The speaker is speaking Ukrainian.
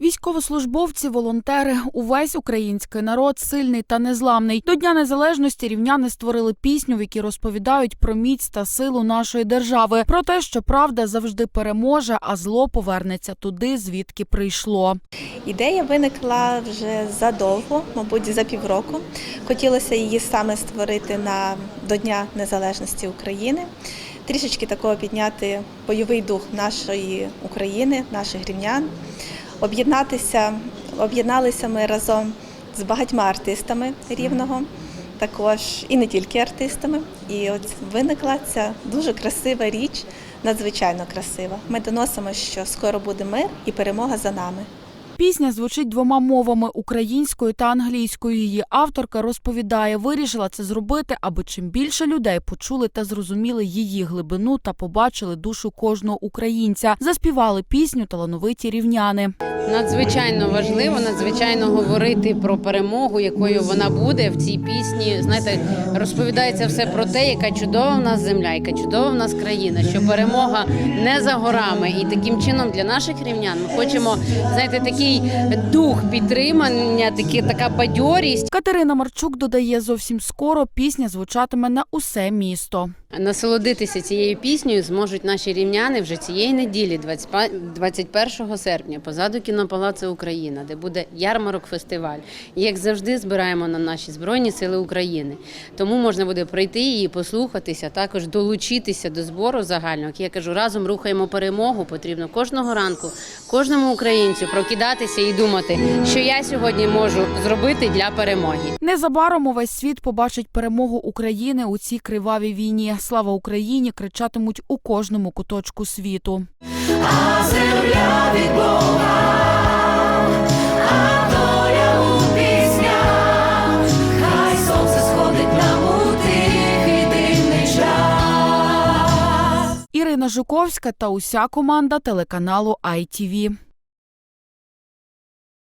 Військовослужбовці, волонтери, увесь український народ сильний та незламний. До Дня Незалежності рівняни створили пісню, в якій розповідають про міць та силу нашої держави, про те, що правда завжди переможе, а зло повернеться туди, звідки прийшло. Ідея виникла вже задовго, мабуть, за півроку. Хотілося її саме створити на до Дня Незалежності України. Трішечки такого підняти бойовий дух нашої України, наших рівнян. Об'єднатися, об'єдналися ми разом з багатьма артистами рівного, також і не тільки артистами. І от виникла ця дуже красива річ, надзвичайно красива. Ми доносимо, що скоро буде мир і перемога за нами. Пісня звучить двома мовами українською та англійською. Її авторка розповідає, вирішила це зробити, аби чим більше людей почули та зрозуміли її глибину та побачили душу кожного українця. Заспівали пісню талановиті рівняни. Надзвичайно важливо, надзвичайно говорити про перемогу, якою вона буде в цій пісні. Знаєте, розповідається все про те, яка чудова в нас земля, яка чудова в нас країна, що перемога не за горами. І таким чином для наших рівнян ми хочемо знаєте, такий дух підтримання, такі така бадьорість. Катерина Марчук додає, зовсім скоро пісня звучатиме на усе місто. Насолодитися цією піснею зможуть наші рівняни вже цієї неділі, 25 21 серпня, позаду кінопалацу Україна, де буде ярмарок фестиваль. І як завжди, збираємо на наші збройні сили України. Тому можна буде прийти і послухатися, також долучитися до збору загального. Я кажу, разом рухаємо перемогу. Потрібно кожного ранку, кожному українцю прокидатися і думати, що я сьогодні можу зробити для перемоги. Незабаром увесь світ побачить перемогу України у цій кривавій війні. Слава Україні! кричатимуть у кожному куточку світу. а земля від Бога, а доля у піснях, хай сонце сходить нам у тихий дивний час. Ірина Жуковська та уся команда телеканалу ITV.